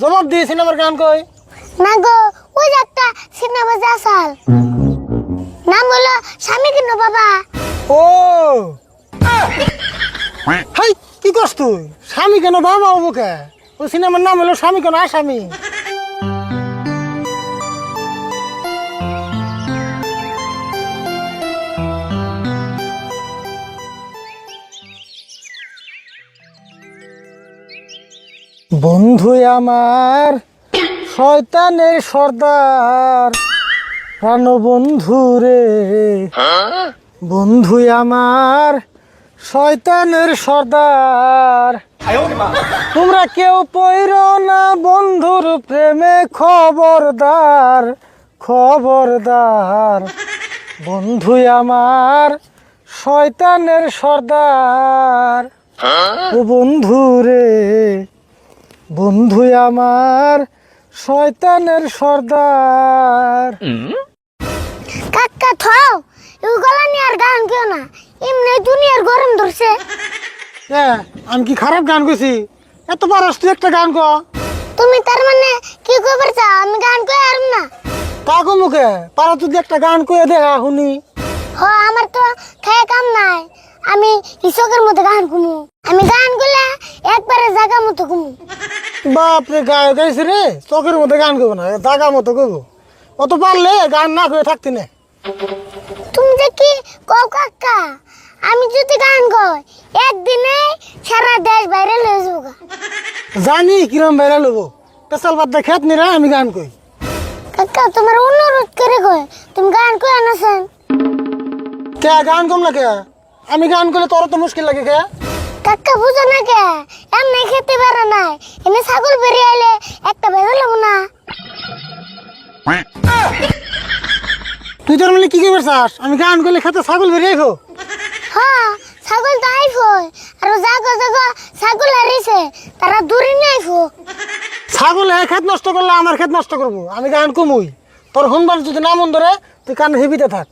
জবাব দিয়ে সিনেমার গান কই? না গো ওই যে একটা সিনেমা যে আসাল। নাম হলো স্বামী কিনো বাবা। ও! হাই কি করছ তুই? স্বামী কেন বাবা অবুকে ওই সিনেমার নাম হলো স্বামী কেন আসামি। বন্ধু আমার, শয়তানের সর্দার প্রাণ বন্ধু রে। বন্ধু আমার, শয়তানের সর্দার। তোমরা কেউ পইর না বন্ধুর প্রেমে খবরদার খবরদার। বন্ধু আমার, শয়তানের সর্দার। বন্ধু রে। বন্ধু আমার শয়তানের সর্দার। কাকা থাও এগুলা নিয়ে আর গান কেউ না। এমনি দুনিয়ার গরম ধরছে। এ, আমি কি খারাপ গান কইছি? এত পারস তুই একটা গান ক। তুমি তার মানে কি খবর চাও? আমি গান কই আর না। কাকু মুখে পারা তুই একটা গান কয়ে দে শুনি হ আমার তো খেয়ে কাম নাই। আমি কৃষকের মতো গান কুমু আমি গানগুলা একবারে জায়গা মতো কুমু বাপরে গায়ে গাইছে রে। চোখের মধ্যে গান করব না দাগা মতো করব। অত পারলে গান না করে থাকতি না। তুমি কি কও কাকা? আমি যদি গান কই একদিনে সারা দেশ বাইরে লয়ে যাব। জানি কিরম বেড়া লবো। পেশাল বাদ দিয়ে খেত নিরা আমি গান কই। কাকা তোমার অনুরোধ করে কই তুমি গান কই আনাছেন? কে গান কম কে? আমি গান করলে তোর তো মুশকিল লাগে কে? কাকা বুঝো না কে? এমনি খেতে পারে নাই। এনে ছাগল বেরিয়ে আইলে একটা বেজে লাগবো না। তুই তোর মানে কি করবে চাস আমি গান করলে খেতে ছাগল বেরিয়ে খো হ্যাঁ ছাগল তো আইফই আর জাগো জাগো ছাগল হারিয়েছে তারা দূরে নিয়ে ছাগল এ খেত নষ্ট করলে আমার খেত নষ্ট করব। আমি গান কমুই। তোর শুনবার যদি না মন ধরে তুই কান হেবিতে থাক।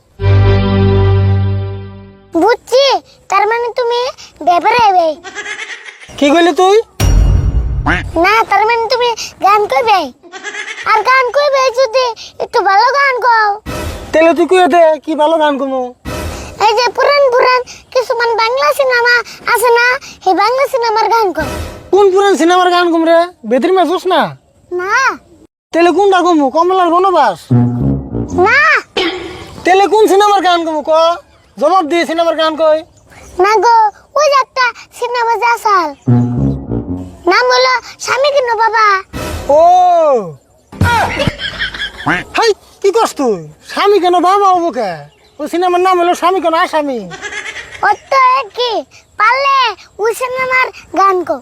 কি কইলি তুই? না তার মানে তুমি গান কইবে? আর গান কইবে যদি একটু ভালো গান গাও তেলে তুই কুয়ে দে কি ভালো গান কমু? এই যে পুরান পুরান কিছুমান বাংলা সিনেমা আছে না এই বাংলা সিনেমার গান কর কোন পুরান সিনেমার গান কম রে? বেতরি মেসুস না? না। তেলে কোনটা কমু? কমলার বনবাস? না। তেলে কোন সিনেমার গান কমু ক জবাব দিয়ে সিনেমার গান কই। না গো ওই যে একটা সিনেমা যে আসাল। নাম হলো স্বামী কিনো বাবা। ও! হাই কি করছ তুই? স্বামী কেন বাবা অবুকে ওই সিনেমার নাম হলো স্বামী কেন আসামি। ওর তো একই। পারলে ওই সিনেমার গান কো।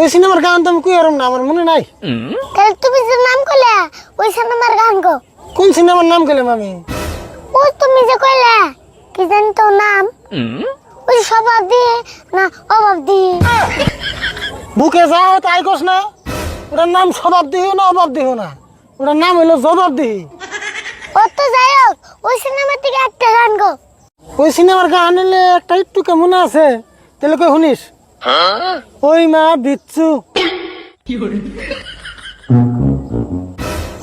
ওই সিনেমার গান তো আমি কুই না আমার মনে নাই। তাহলে তুমি যে নাম কইলে ওই সিনেমার গান কো। কোন সিনেমার নাম গেলাম আমি? ও তুমি যে কইলে কি জানি তো নাম। ওই স্বভাব দিয়ে না অভাব দিয়ে বুকে যাও তাই কস না। ওটার নাম স্বভাব দিও না অভাব দিও না। ওটার নাম হলো জবাব দিহি। ও তো যাই হোক ওই সিনেমা থেকে একটা গান গো। ওই সিনেমার গান একটা একটু কেমন আছে? তাহলে কই শুনিস? ওই মা বিচ্ছু।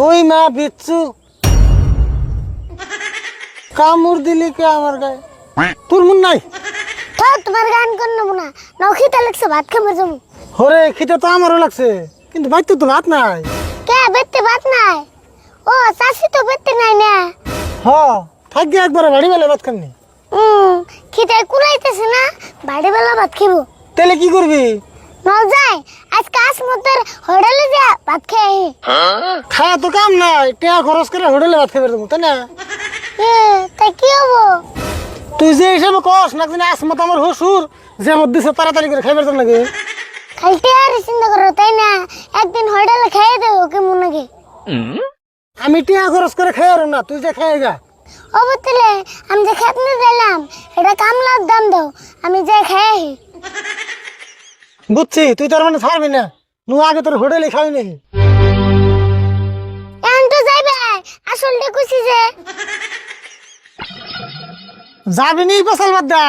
ওই মা বিচ্ছু। কামড় দিলি কে আমার গায়ে? তোর মন নাই? তোমার গান কর নেব না। নখিতা লাগছে ভাত খাবার যাব। হরে খিদে তো আমারও লাগছে কিন্তু বাইতে তো ভাত নাই। কে বেতে ভাত নাই? ও চাষি তো বেতে নাই না। হ থাকি একবারে বাড়ি বেলা ভাত খামনি হুম খিদে কুলাইতেছে না বাড়ি বেলা ভাত খাব তাহলে কি করবি? নল যাই আজকে আসমতের হোটেলে যা ভাত খেয়ে খাওয়া তো কাম নাই টেয়া খরচ করে হোটেলে ভাত খাবে দেবো তাই না? এ তাই কি হব? তুই যে হিসাবে কস না জানি আসমত আমার হসুর যে আমার দিছে তাড়াতাড়ি করে খাইবার জন্য নাকি খালি টিয়ারি চিন্তা করো তাই না? একদিন হোটেলে খেয়ে দেবো কেমন নাকি আমি টিয়া খরচ করে আর না তুই যে খাই গা। ও বতলে আমি যে খেত নিয়ে দিলাম এটা কামলার দাম দাও আমি যে খেয়ে। বুঝছি তুই তার মানে ছাড়বি না। নু আগে তোর হোটেলে খাই নি। এখন তো যাইবে আসলটা কুছি যে। যাবি নি পেশাল বাদ দে